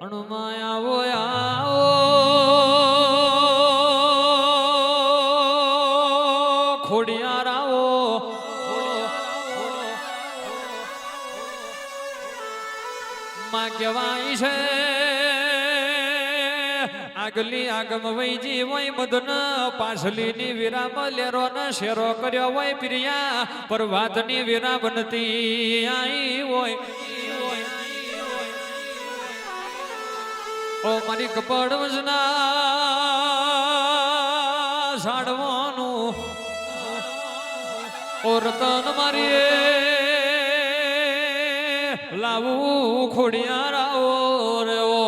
અણુમાયા આવો ખોડિયાર આવો માં કહેવાય છે. આગલી આગમ વૈજી હોય મધન પાછલી ની વિરામ લેરો ન શેરો કર્યો હોય પ્રિયા પર વાતની વિરામ નથી આઈ હોય ઓ મારી કપડ વજના, સાડવાનું. ઓ રતન મારી લાવું ખોડિયારાઓ રે ઓ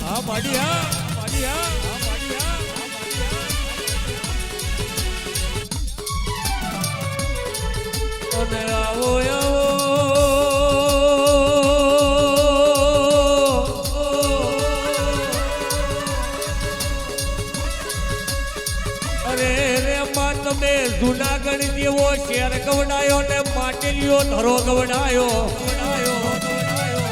હા પાડિયા પાડિયા પાડી હા હા. જુનાગઢ જેવો શેર ગવડાયો ને માટેલીઓ ધરો ગવડાયો. ગવડાયો ગવડાયો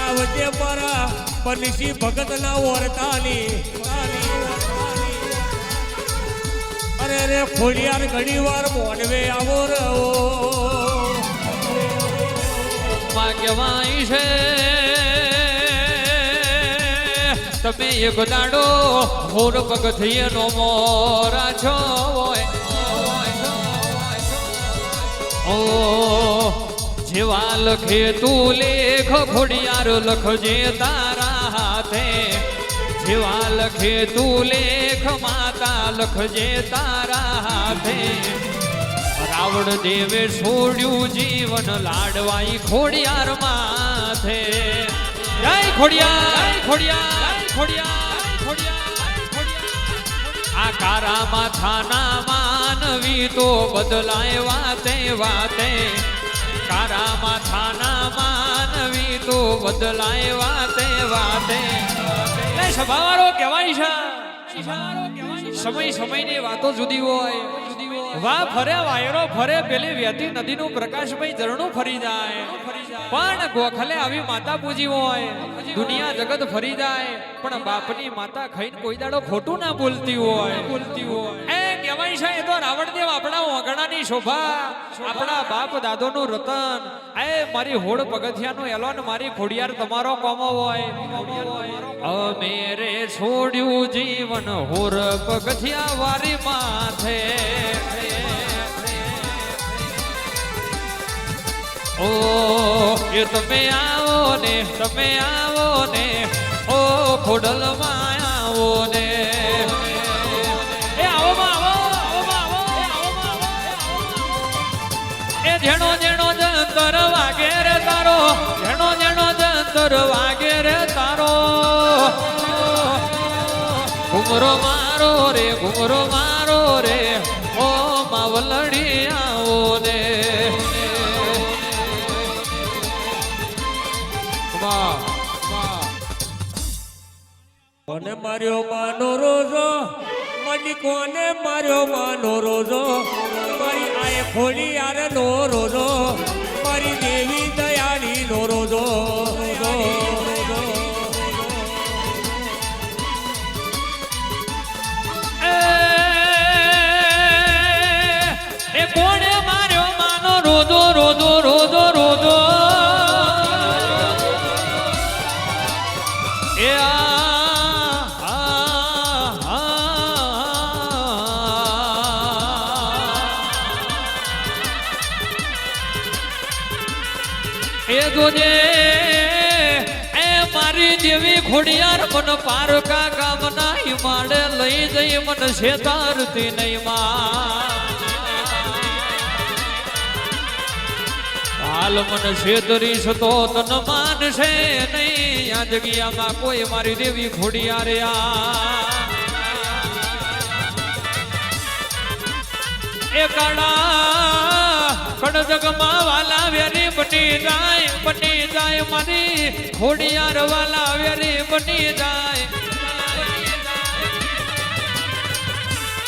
આ વચ્ચે મારા પનસી ભગત ના ઓરતાની. રે ખોડિયાર ઘણી વાર મોડવે આવો રહો ભાગ્યવાય છે. તમે એક દાડો હોર પગથિયે નો મોરા છો ઓ, જેવા લખે તું લેખ ખોડિયાર લખજે તારા હાથે. જેવા લખે તું લેખ માતા લખજે તારા હાથે. રાવણ દેવે છોડ્યું જીવન લાડવાઈ ખોડિયાર માથે. જય ખોડિયાર ખોડિયાર ખોડિયાર આ કારા માથાના માનવી તો બદલાય વાતે વાતે. કારા માથાના માનવી તો બદલાય વાતે વાતે. સભાવાળો કહેવાય છે. સમય સમયની વાતો જુદી હોય વાહ, ફરે, વાયરો ફરે, પેલી વહેતી નદીનું પ્રકાશભાઈ ઝરણું ફરી જાય. પણ ગોખલે આવી માતા પૂજી હોય. દુનિયા જગત ફરી જાય. પણ બાપની માતા ખાઈને કોઈ દાડો ખોટું ના બોલતી હોય બોલતી હોય. કહેવાય છે. એ તો રાવણદેવ આપણા ઓગણાની શોભા, આપણા બાપ દાદોનું રતન. એ મારી હોડ પગથિયાનું એલોન મારી ખોડિયાર તમારો કોમો હોય. અમે રે છોડ્યું જીવન હોર પગથિયા વારી માથે. ઓ, એ તમે આવો ને, તમે આવો ને, ઓ, ખોડલ માં આવો ને જંતર વાગે રે તારો, જેણો જેણો જંતર વાગે રે તારો. ઘુમરો મારો રે, ઘુમરો મારો રે, ઓ માવલડી આવો ને. કોને માર્યો માનો રોજો? મડી કોને માર્યો માનો રોજો? મારી આય ખોડી યાર નો રોજો? મારી દેવી દયાની નો રોજો કોણે માર્યો માનો રોજો રોજો રોજો એ મારી દેવી ખોડિયાર, મન પારકા ગામના ઈમાડે લઈ જઈ, મન શેતારતી નહીં હાલ મન છેતરીશ તો તન માનશે નહીં આ જગ્યામાં કોઈ મારી દેવી ખોડિયારે આ એ કડજગમાં વાલા વેરી બની જાય બની જાય મારી ખોડિયાર વાલા વેરી બની જાય.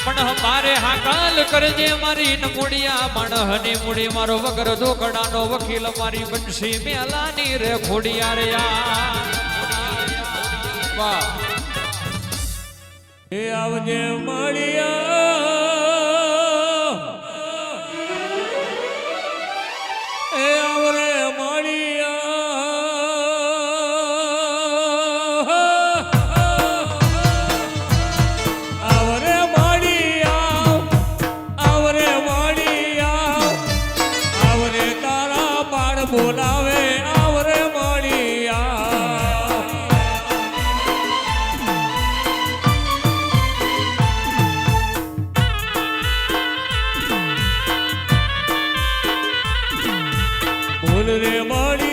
પણ મારે હાકાલ કરજે મારી નમુડિયા હની મૂડી. મારો વગર દોકડાનો વકીલ મારી બનશી મેલાની રે ખોડિયા રે એ આવજે મળ્યા Demolir.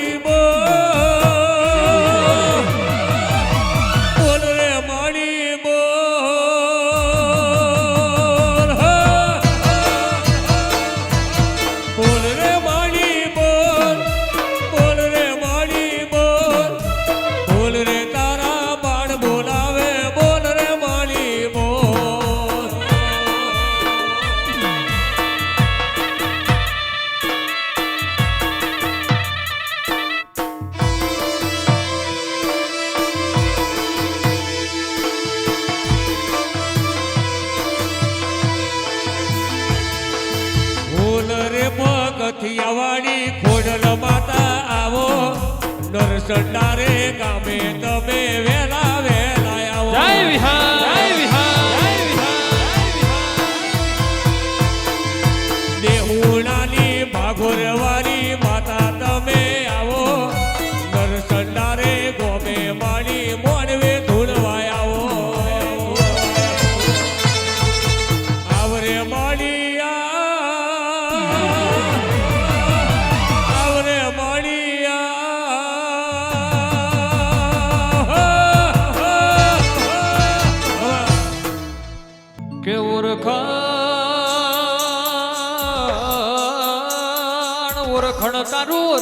નરસંડારે ગામે તમે વેલા વેલા આવો. જય વિહાર. જય વિહાર.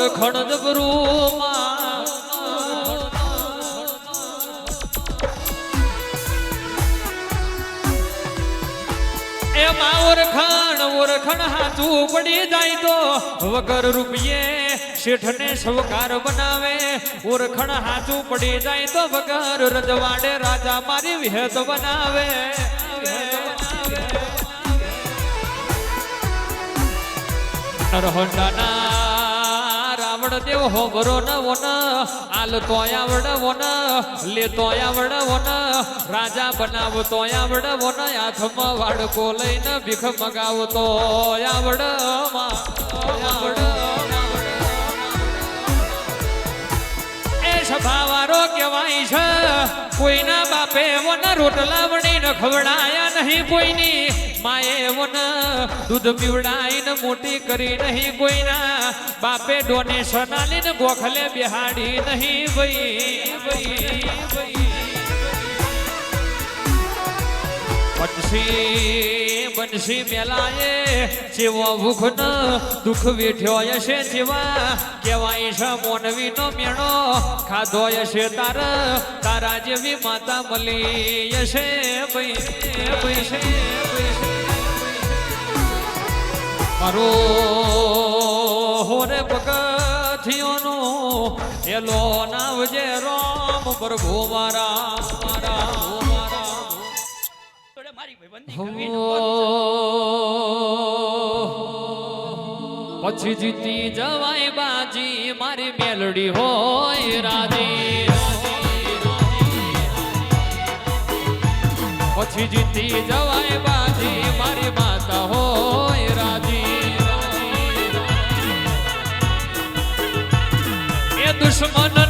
તારું ઓરખણ જબરું માં એમાં ઓરખાણ, ઓરખણ હાચું પડી જાય તો વગર રૂપિયે શેઠને સવકાર બનાવે. ઓરખણ હાચું પડી જાય તો વગર રજવાડે રાજા મારી વિહત બનાવે. નરહોંડાના રાવણ દેવ હોબરો ન વન આલ તોય આવડ વન લે તોય આવડ વન રાજા બનાવ તોય આવડ વન હાથમાં વાડકો લઈને ભીખ મગાવતો આવડ આવડ એ સભાવારો કહેવાય છે, કોઈના બાપે વન રોટલા વણીને ખવડાયા નહીં કોઈની. માએ વન, દૂધ પીવડાઈને મોટી કરી નહીં કોઈના. બાપે ડોનેશન આલીને ગોખલે બિહાડી નહીં ભાઈ ભાઈ ભાઈ બનશી બનશી મેલાએ. જેવો ભૂખ ન દુઃખ વેઠ્યો હશે જેવા. કહેવાય છે મોનવી નો મેણો, ખાધો હશે તાર. તારા જેવી માતા મળી હશે, ભાઈ છે મારો હોરે પગથિયોનો એલો નાવજે રોમ પ્રભુ મારા મારા મારી ભાઈબંધી કરવી પછી જીતી જવાય બાજી, મારી મેલડી હોય રાજી પછી જીતી જવાય બાજી, મારી માતા હોય રાજી. એ દુશ્મન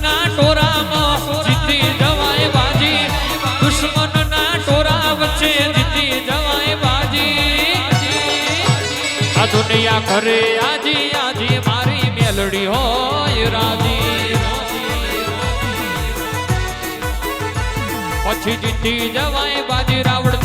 દુનિયા કરે આજી આજી મારી મેલડી હોય રાજી. પછી જીતી જવાય બાજી રાવણ